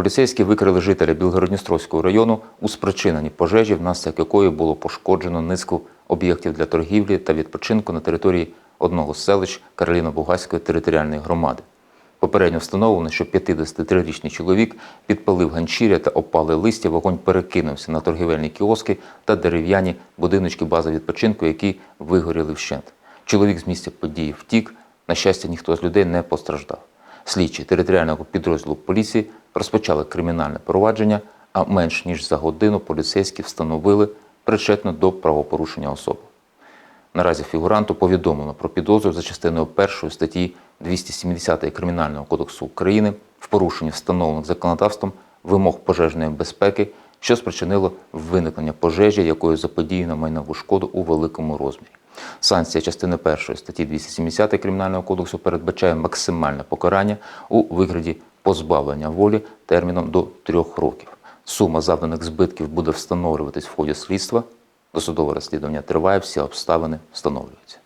Поліцейські викрили жителя Білгородністровського району у спричиненні пожежі, внаслідок якої було пошкоджено низку об'єктів для торгівлі та відпочинку на території одного з селищ Кароліно-Бугайської територіальної громади. Попередньо встановлено, що 53-річний чоловік підпалив ганчір'я та опали листя, вогонь перекинувся на торгівельні кіоски та дерев'яні будиночки бази відпочинку, які вигоріли вщент. Чоловік з місця події втік. На щастя, ніхто з людей не постраждав. Слідчі територіального підрозділу поліції розпочали кримінальне провадження, а менш ніж за годину поліцейські встановили причетну до правопорушення особу. Наразі фігуранту повідомлено про підозру за частиною 1 статті 270 Кримінального кодексу України в порушенні встановлених законодавством вимог пожежної безпеки, що спричинило виникнення пожежі, якою заподіяно майнову шкоду у великому розмірі. Санкція частини 1 статті 270 Кримінального кодексу передбачає максимальне покарання у вигляді позбавлення волі терміном до трьох років. Сума завданих збитків буде встановлюватись в ході слідства. Досудове розслідування триває, всі обставини встановлюються.